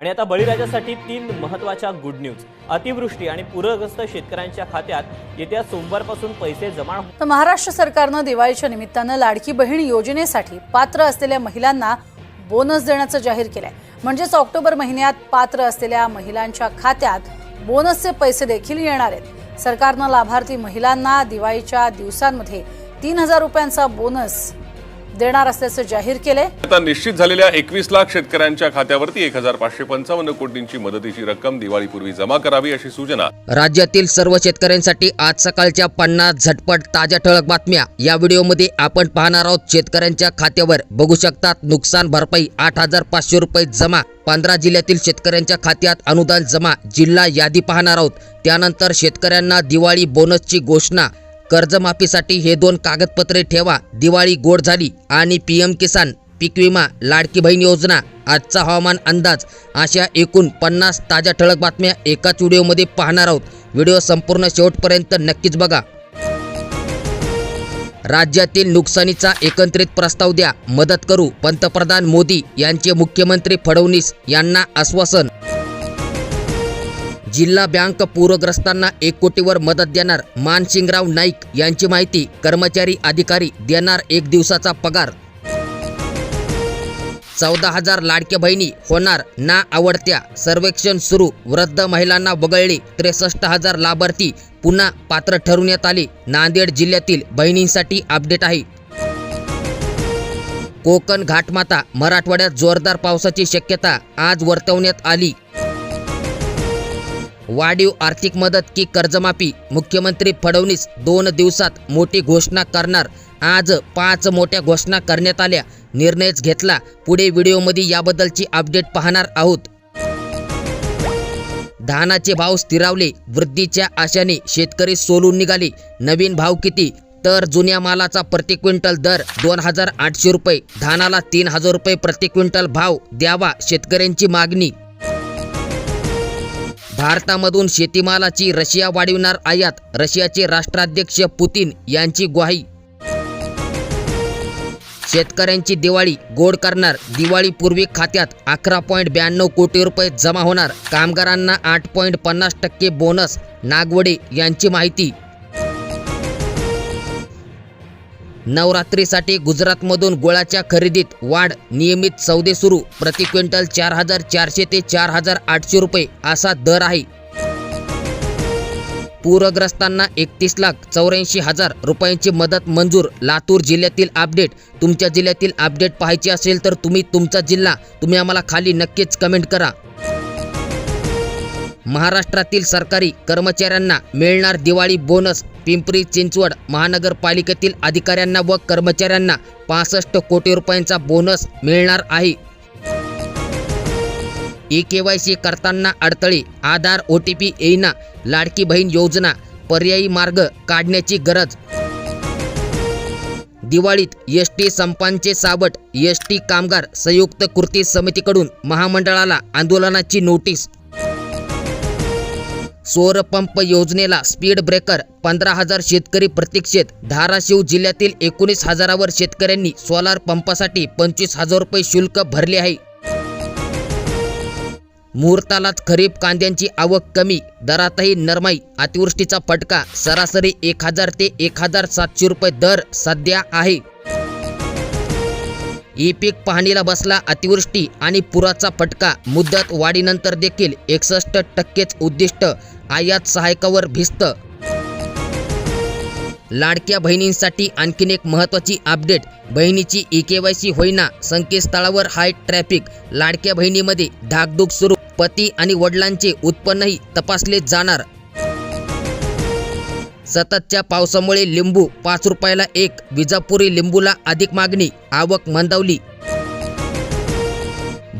आणि आता बळीराजासाठी तीन महत्त्वाच्या गुड न्यूज अतिवृष्टी आणि पूरग्रस्त शेतकऱ्यांच्या खात्यात येत्या सोमवारपासून पैसे जमा तर महाराष्ट्र सरकारनं दिवाळीच्या निमित्तानं लाडकी बहीण योजनेसाठी पात्र असलेल्या महिलांना बोनस देण्याचं जाहीर केलंय. म्हणजेच ऑक्टोबर महिन्यात पात्र असलेल्या महिलांच्या खात्यात बोनसचे पैसे देखील येणार आहेत. सरकारनं लाभार्थी महिलांना दिवाळीच्या दिवसांमध्ये तीन हजार रुपयांचा बोनस देणार असल्याचं जाहीर केलंय. आता निश्चित झालेल्या एकवीस लाख शेतकऱ्यांच्या खात्यावरती एक हजार पाचशे पंचावन्न कोटींची मदतीची रक्कम दिवाळीपूर्वी जमा करावी अशी सूचना राज्यातील सर्व शेतकऱ्यांसाठी आज सकाळच्या पन्नास झटपट ताज्या ठळक बातम्या. या व्हिडिओमध्ये आपण पाहणार आहोत शेतकऱ्यांच्या खात्यावर. बघू शकतात नुकसान भरपाई आठ हजार पाचशे रुपये जमा. पंधरा जिल्ह्यातील शेतकऱ्यांच्या खात्यात अनुदान जमा. जिल्हा यादी पाहणार आहोत. त्यानंतर शेतकऱ्यांना दिवाळी बोनसची घोषणा. कर्जमाफीसाठी हे दोन कागदपत्रे ठेवा. दिवाळी गोड झाली आणि पी एम किसान पीक विमा लाडकी बहीण योजना आजचा हवामान अंदाज अशा एकूण पन्नास ताज्या ठळक बातम्या एकाच व्हिडिओमध्ये पाहणार आहोत. व्हिडिओ संपूर्ण शेवटपर्यंत नक्कीच बघा. राज्यातील नुकसानीचा एकत्रित प्रस्ताव द्या. मदत करू. पंतप्रधान मोदी यांचे मुख्यमंत्री फडणवीस यांना आश्वासन. जिल्हा बँक पूरग्रस्तांना एक कोटीवर मदत देणार मानसिंगराव नाईक यांची माहिती कर्मचारी अधिकारी देणार एक दिवसाचा पगार. चौदा हजार लाडक्या बहिणी होणार ना आवडत्या. सर्वेक्षण सुरू. वृद्ध महिलांना वगळले. त्रेसष्ट हजार लाभार्थी पुन्हा पात्र ठरवण्यात आले. नांदेड जिल्ह्यातील बहिणींसाठी अपडेट आहे. कोकण घाटमाता मराठवाड्यात जोरदार पावसाची शक्यता आज वर्तवण्यात आली. वाढीव आर्थिक मदत की कर्जमाफी? मुख्यमंत्री फडणवीस दोन दिवसात मोठी घोषणा करणार. आज पाच मोठ्या घोषणा करण्यात आल्या. निर्णयच घेतला. पुढे व्हिडिओमध्ये याबद्दलची अपडेट पाहणार आहोत. धानाचे भाव स्थिरावले. वृद्धीच्या आशाने शेतकरी सोलून निघाले. नवीन भाव किती? तर जुन्या मालाचा प्रति क्विंटल दर दोन हजार आठशे रुपये. धानाला तीन हजार रुपये प्रति क्विंटल भाव द्यावा शेतकऱ्यांची मागणी भारतामधून शेतीमालाची रशिया वाढविणार आयात रशियाचे राष्ट्राध्यक्ष पुतीन यांची ग्वाही. शेतकऱ्यांची दिवाळी गोड करणार दिवाळीपूर्वी खात्यात अकरा पॉईंट ब्याण्णव कोटी रुपये जमा होणार. कामगारांना आठ पॉईंट पन्नास टक्के बोनस नागवडे यांची माहिती. नवरात्रीसाठी गुजरातमधून गुळाच्या खरेदीत वाढ नियमित सौदे सुरू. प्रति क्विंटल चार हजार चारशे ते चार हजार आठशे रुपये असा दर आहे. पूरग्रस्तांना एकतीस लाख चौऱ्याऐंशी हजार रुपयांची मदत मंजूर. लातूर जिल्ह्यातील अपडेट. तुमच्या जिल्ह्यातील अपडेट पाहायची असेल तर तुम्ही तुमचा जिल्हा. तुम्ही आम्हाला खाली नक्कीच कमेंट करा. महाराष्ट्रातील सरकारी कर्मचाऱ्यांना मिळणार दिवाळी बोनस. पिंपरी चिंचवड महानगरपालिकेतील अधिकाऱ्यांना व कर्मचाऱ्यांना पासष्ट कोटी रुपयांचा बोनस मिळणार आहे. ई के वाय सी करताना अडथळे आधार ओ टी पी येईना लाडकी बहीण योजना पर्यायी मार्ग काढण्याची गरज. दिवाळीत एस टी संपांचे सावट एस टी कामगार संयुक्त कृती समितीकडून महामंडळाला आंदोलनाची नोटीस. सौर पंप योजनेला स्पीड ब्रेकर पंधरा हजार शेतकरी प्रतीक्षेत. धाराशिव जिल्ह्यातील एकोणीस हजारावर शेतकऱ्यांनी सोलार पंपासाठी पंचवीस हजार रुपये शुल्क भरले आहे. मुहूर्तालाच खरीप कांद्यांची आवक कमी दरातही नरमाई अतिवृष्टीचा फटका सरासरी एक हजार ते एक हजार सातशे रुपये दर सध्या आहे. ई पीक पाहणीला बसला अतिवृष्टी आणि पुराचा फटका मुदत वाढीनंतर देखील एकसष्ट टक्केच उद्दिष्ट आयात सहायकावर भिस्त. लाडक्या बहिणींसाठी आणखीन एक महत्त्वाची अपडेट. बहिणीची ई के वाय सी होईना संकेतस्थळावर हाय ट्रॅफिक. लाडक्या बहिणीमध्ये धाकधूक सुरू. पती आणि वडिलांचे उत्पन्नही तपासले जाणार. सततच्या पावसामुळे लिंबू पाच रुपयाला एक विजापुरी लिंबूला अधिक मागणी. आवक मंदावली.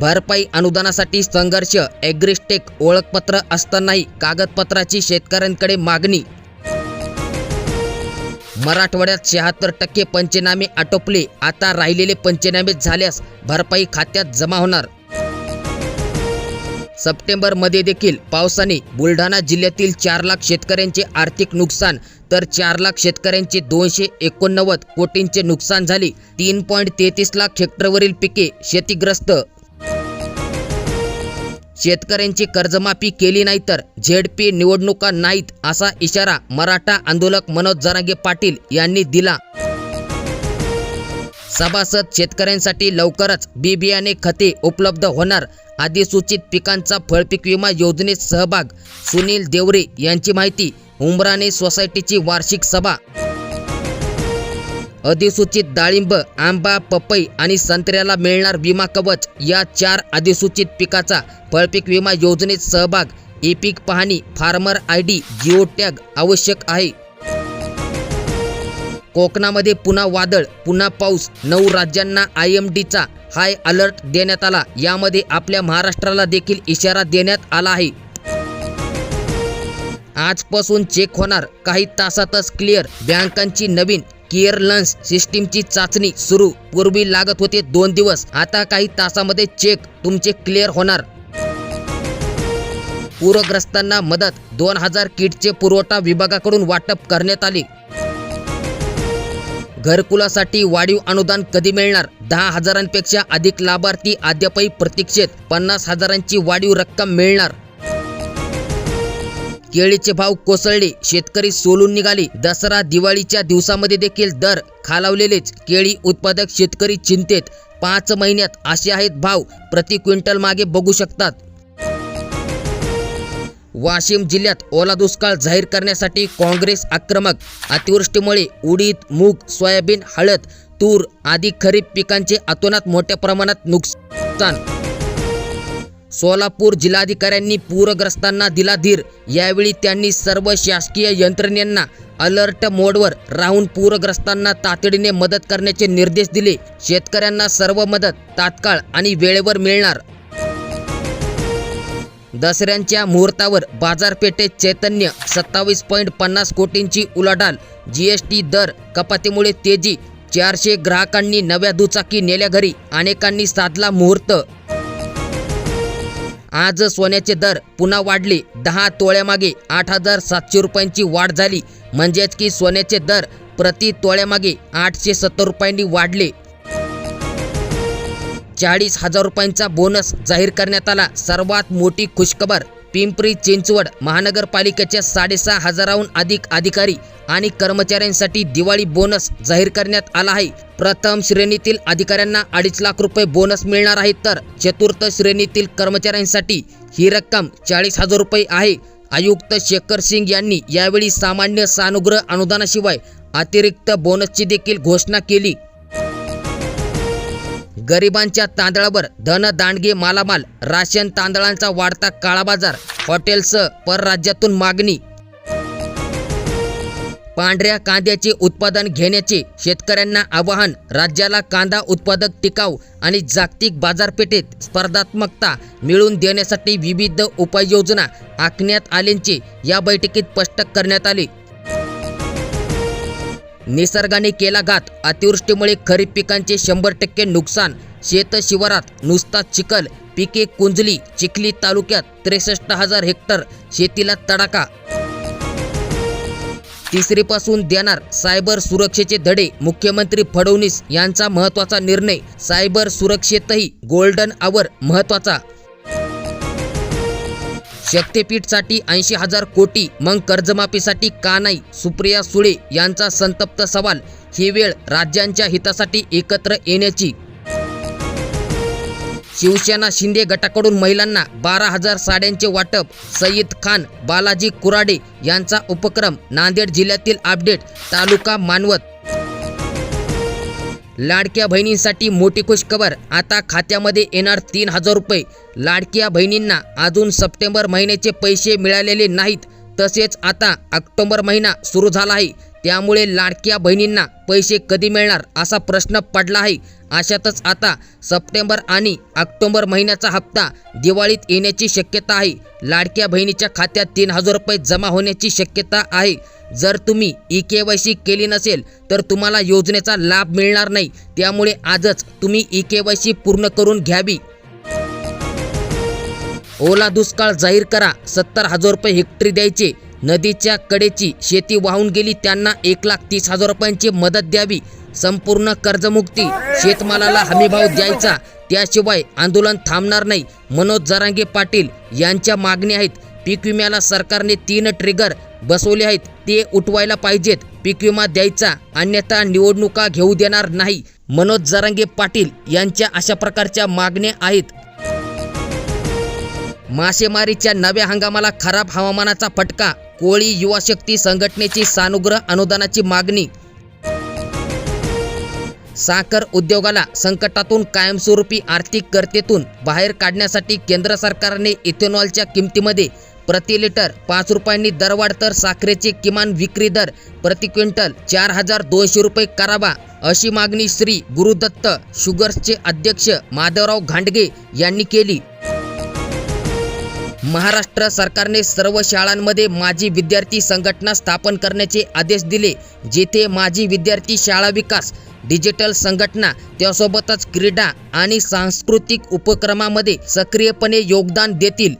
भरपाई अनुदानासाठी संघर्ष ॲग्रिस्टेक ओळखपत्र असतानाही कागदपत्राची शेतकऱ्यांकडे मागणी. मराठवाड्यात शहात्तर टक्के पंचनामे आटोपले आता राहिलेले पंचनामे झाल्यास भरपाई खात्यात जमा होणार. सप्टेंबरमध्ये देखील पावसाने बुलढाणा जिल्ह्यातील चार लाख शेतकऱ्यांचे आर्थिक नुकसान तर चार लाख शेतकऱ्यांचे दोनशे एकोणनव्वद कोटींचे नुकसान झाले. तीन पॉईंट तेहतीस लाख हेक्टरवरील पिके शेतीग्रस्त शेतकऱ्यांची कर्जमाफी केली नाही तर झेडपी निवडणुका नाहीत असा इशारा मराठा आंदोलक मनोज जरांगे पाटील यांनी दिला. सभासद शेतकऱ्यांसाठी लवकरच बी बियाणे खते उपलब्ध होणार. अधिसूचित पिकांचा फळपीक विमा योजनेत सहभाग सुनील देवरे यांची माहिती उमराणे सोसायटीची वार्षिक सभा. अधिसूचित डाळिंब आंबा पपई आणि संत्र्याला मिळणार विमा कवच. या चार अधिसूचित पिकाचा फळपीक विमा योजनेत सहभाग. ई पीक पाहणी farmer I D geo tag आवश्यक आहे. कोकणामध्ये पुन्हा वादळ पुन्हा पाऊस. नऊ राज्यांना आय एम डीचा हाय अलर्ट देण्यात आला. यामध्ये आपल्या महाराष्ट्राला देखील इशारा देण्यात आला आहे. आजपासून चेक होणार. काही तासातच क्लिअर बँकांची नवीन केअरलन्स सिस्टीमची चाचणी सुरू. पूर्वी लागत होते दोन दिवस. आता काही तासामध्ये चेक तुमचे क्लिअर होणार. पूरग्रस्तांना मदत. दोन हजार किटचे पुरवठा विभागाकडून वाटप करण्यात आले. घरकुलासाठी वाढीव अनुदान कधी मिळणार? दहा हजारांपेक्षा अधिक लाभार्थी अद्यापही प्रतीक्षेत. पन्नास हजारांची वाढीव रक्कम मिळणार. केळीचे भाव कोसळले. शेतकरी सोलून निघाले. दसरा दिवाळीच्या दिवसामध्ये देखील दर खालावलेलेच केळी उत्पादक शेतकरी चिंतेत. पाच महिन्यात असे आहेत भाव. प्रति क्विंटल मागे बघू शकतात. वाशिम जिल्ह्यात ओला दुष्काळ जाहीर करण्यासाठी काँग्रेस आक्रमक. अतिवृष्टीमुळे उडीद मूग सोयाबीन हळद तूर आदी खरीप पिकांचे अतोनात मोठ्या प्रमाणात नुकसान सोलापूर जिल्हाधिकाऱ्यांनी पूरग्रस्तांना दिला धीर. यावेळी त्यांनी सर्व शासकीय यंत्रणेंना अलर्ट मोडवर राहून पूरग्रस्तांना तातडीने मदत करण्याचे निर्देश दिले. शेतकऱ्यांना सर्व मदत तात्काळ आणि वेळेवर मिळणार. दसऱ्यांच्या मुहूर्तावर बाजारपेठेत चैतन्य सत्तावीस पॉईंट पन्नास कोटींची उलाढाल. जीएसटी दर कपातीमुळे तेजी. चारशे ग्राहकांनी नव्या दुचाकी नेल्या घरी. अनेकांनी साधला मुहूर्त आज सोन्याचे दर पुन्हा वाढले. दहा तोळ्यामागे आठ हजार सातशे रुपयांची वाढ झाली. म्हणजेच की सोन्याचे दर प्रति तोळ्यामागे आठशे सत्तर रुपयांनी वाढले. चाळीस हजार रुपयांचा बोनस जाहीर करण्यात आला. सर्वात मोठी खुशखबर पिंपरी चिंचवड महानगरपालिकेच्या साडेसहा हजाराहून अधिक अधिकारी आणि कर्मचाऱ्यांसाठी दिवाळी बोनस जाहीर करण्यात आला आहे. प्रथम श्रेणीतील अधिकाऱ्यांना अडीच लाख रुपये बोनस मिळणार आहे तर चतुर्थ श्रेणीतील कर्मचाऱ्यांसाठी ही रक्कम चाळीस हजार रुपये आहे. आयुक्त शेखर सिंग यांनी यावेळी सामान्य सानुग्रह अनुदानाशिवाय अतिरिक्त बोनसची देखील घोषणा केली. गरिबांच्या तांदळावर धन दांडगे मालामाल राशन तांदळांचा वाढता काळा बाजार हॉटेलसह परराज्यातून मागणी. पांढऱ्या कांद्याचे उत्पादन घेण्याचे शेतकऱ्यांना आवाहन राज्याला कांदा उत्पादक टिकाऊ आणि जागतिक बाजारपेठेत स्पर्धात्मकता मिळवून देण्यासाठी विविध उपाययोजना आखण्यात आल्याचे या बैठकीत स्पष्ट करण्यात आले. निसर्गाने केला घात. अतिवृष्टीमुळे खरीप पिकांचे शंभर टक्के नुकसान. शेत शिवारात नुसता चिखल. पिके कुंजली. चिखली तालुक्यात त्रेसष्ट हजार हेक्टर शेतीला तडाखा. तिसरीपासून देणार सायबर सुरक्षेचे धडे. मुख्यमंत्री फडणवीस यांचा महत्त्वाचा निर्णय. सायबर सुरक्षेतही गोल्डन आवर महत्त्वाचा शक्तीपीठसाठी ऐंशी हजार कोटी. मग कर्जमाफीसाठी का नाही? सुप्रिया सुळे यांचा संतप्त सवाल. ही वेळ राज्यांच्या हितासाठी एकत्र येण्याची. शिवसेना शिंदे गटाकडून महिलांना बारा हजार साड्यांचे वाटप. सईद खान बालाजी कुराडे यांचा उपक्रम. नांदेड जिल्ह्यातील अपडेट. तालुका मानवत. लाडक्या बहिणींसाठी मोठी खुशखबर. आता खात्यामध्ये येणार तीन हजार रुपये. लाडक्या बहिणींना अजून सप्टेंबर महिन्याचे पैसे मिळालेले नाहीत. तसेच आता ऑक्टोबर महिना सुरू झाला आहे. त्यामुळे लाडक्या बहिणींना पैसे कधी मिळणार असा प्रश्न पडला आहे. अशातच आता सप्टेंबर आणि ऑक्टोबर महिन्याचा हप्ता दिवाळीत येण्याची शक्यता आहे. लाडक्या बहिणीच्या खात्यात तीन हजार रुपये जमा होण्याची शक्यता आहे. जर तुम्ही ई के वाय सी केली नसेल तर तुम्हाला योजनेचा लाभ मिळणार नाही. त्यामुळे आजच तुम्ही ई के वाय सी पूर्ण करून घ्यावी. ओला दुष्काळ जाहीर करा. सत्तर हजार रुपये हेक्टरी द्यायचे. नदीच्या कडेची शेती वाहून गेली त्यांना एक लाख तीस हजार रुपयांची मदत द्यावी. संपूर्ण कर्जमुक्ती शेतमालाला हमीभाव द्यायचा. त्याशिवाय आंदोलन थांबणार नाही. मनोज जरांगे पाटील यांच्या मागणी आहेत. पीक विम्याला सरकारने तीन ट्रिगर बसवले आहेत. ते उठवायला पाहिजेत. पीक विमा द्यायचा. अन्यथा निवडणुका घेऊ देणार नाही. मनोज जरांगे पाटील यांच्या अशा प्रकारच्या मागण्या आहेत. मासेमारीच्या नव्या हंगामाला खराब हवामानाचा फटका. कोळी युवा शक्ती संघटनेची सानुग्रह अनुदानाची मागणी. साखर उद्योगाला संकटातून कायमस्वरूपी आर्थिक गर्तेतून बाहेर काढण्यासाठी केंद्र सरकारने इथेनॉलच्या किमतीमध्ये प्रति लिटर पाच रुपयांनी दरवाढ तर साखरेचे किमान विक्री दर प्रति क्विंटल चार हजार दोनशे रुपये करावा अशी मागणी श्री गुरुदत्त शुगर्सचे अध्यक्ष माधवराव घांडगे यांनी केली. महाराष्ट्र सरकारने सर्व शाळांमध्ये माजी विद्यार्थी संघटना स्थापन करण्याचे आदेश दिले जेथे माजी विद्यार्थी शाळा विकास डिजिटल संघटना त्यासोबतच क्रीडा आणि सांस्कृतिक उपक्रमामध्ये सक्रियपणे योगदान देतील.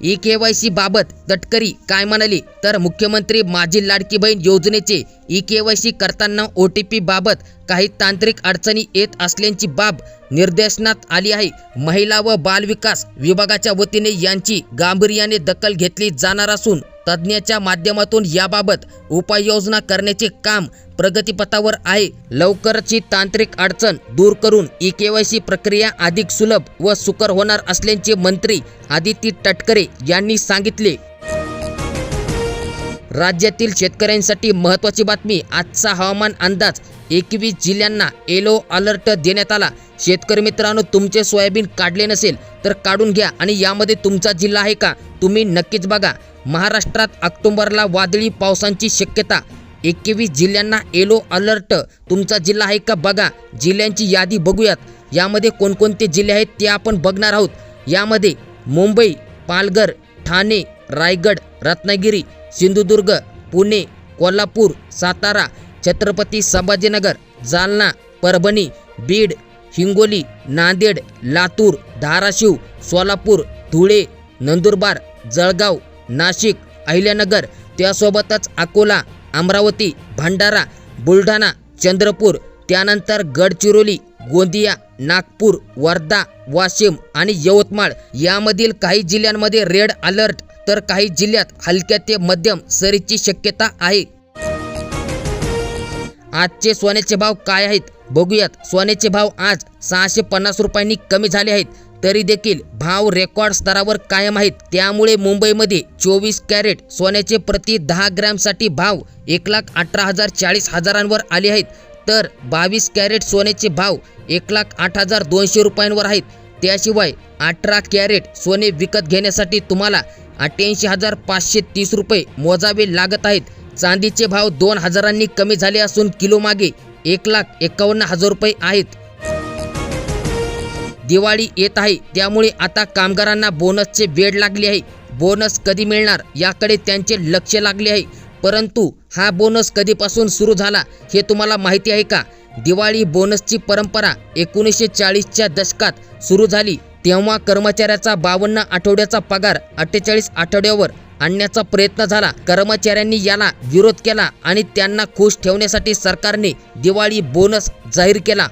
ई के वाय सी बाबत तटकरी काय म्हणाली? तर मुख्यमंत्री माझी लाडकी बहीण योजनेचे ई के वाय सी करताना ओ टी पी बाबत काही तांत्रिक अडचणी येत असल्याची बाब निर्देशनात आली आहे. महिला व बालविकास विभागाच्या वतीने यांची गांभीर्याने दखल घेतली जाणार असून तज्ज्ञाच्या माध्यमातून याबाबत उपाययोजना करण्याचे काम प्रगतीपथावर आहे. लवकरची तांत्रिक अडचण दूर करून ई के वाय सी प्रक्रिया अधिक सुलभ व सुकर होणार असल्याचे मंत्री आदिती तटकरे यांनी सांगितले. राज्यातील शेतकऱ्यांसाठी महत्त्वाची बातमी आजचा हवामान अंदाज एकवीस जिल्ह्यांना येलो अलर्ट देण्यात आला. शेतकरी मित्रांनो तुमचे सोयाबीन काढले नसेल तर काढून घ्या. आणि यामध्ये तुमचा जिल्हा आहे का? तुम्ही नक्कीच बघा. महाराष्ट्रात ऑक्टोबरला वादळी पावसांची शक्यता. एकवीस जिल्ह्यांना येलो अलर्ट तुमचा जिल्हा आहे का बघा. जिल्ह्यांची यादी बघूयात. यामध्ये कोणकोणते जिल्हे आहेत ते आपण बघणार आहोत. यामध्ये मुंबई पालघर ठाणे रायगड रत्नागिरी सिंधुदुर्ग पुणे कोल्हापूर सातारा छत्रपती संभाजीनगर जालना परभणी बीड हिंगोली नांदेड लातूर धाराशिव सोलापूर धुळे नंदुरबार जळगाव नाशिक अहिल्यानगर त्यासोबतच अकोला अमरावती भंडारा बुलढाणा चंद्रपूर त्यानंतर गडचिरोली गोंदिया नागपूर वर्धा वाशिम आणि यवतमाळ यामधील काही जिल्ह्यांमध्ये रेड अलर्ट तर काही जिल्ह्यात हलक्या ते मध्यम सरीची शक्यता आहे. आजचे सोन्याचे भाव काय आहेत? बघूयात. सोन्याचे भाव आज सहाशे पन्नास रुपयांनी कमी झाले आहेत. तरी देखील भाव रेकॉर्ड स्तरावर कायम आहेत. त्यामुळे मुंबईमध्ये चोवीस कॅरेट सोन्याचे प्रति दहा ग्रॅमसाठी भाव एक लाख अठरा हजार चाळीस हजारांवर आले आहेत. तर बावीस कॅरेट सोन्याचे भाव एक लाख आठ हजार दोनशे रुपयांवर आहेत. त्याशिवाय अठरा कॅरेट सोने विकत घेण्यासाठी तुम्हाला अठ्ठ्याऐंशी हजार पाचशे तीस रुपये मोजावे लागत आहेत. चांदीचे भाव दोन हजारांनी कमी झाले असून किलो मागे एक लाख एकावन्न हजार रुपये आहेत. दिवाळी येत आहे त्यामुळे आता कामगारांना बोनसचे वेळ लागले आहे. बोनस कधी मिळणार याकडे त्यांचे लक्ष लागले आहे. परंतु हा बोनस कधीपासून सुरू झाला हे तुम्हाला माहिती आहे का? दिवाळी बोनसची परंपरा एकोणीसशे चाळीसच्या दशकात सुरू झाली. तेव्हा कर्मचाऱ्याचा बावन्न आठवड्याचा पगार अठ्ठेचाळीस आठवड्यावर आणण्याचा प्रयत्न झाला. कर्मचाऱ्यांनी याला विरोध केला आणि त्यांना खुश ठेवण्यासाठी सरकारने दिवाळी बोनस जाहीर केला.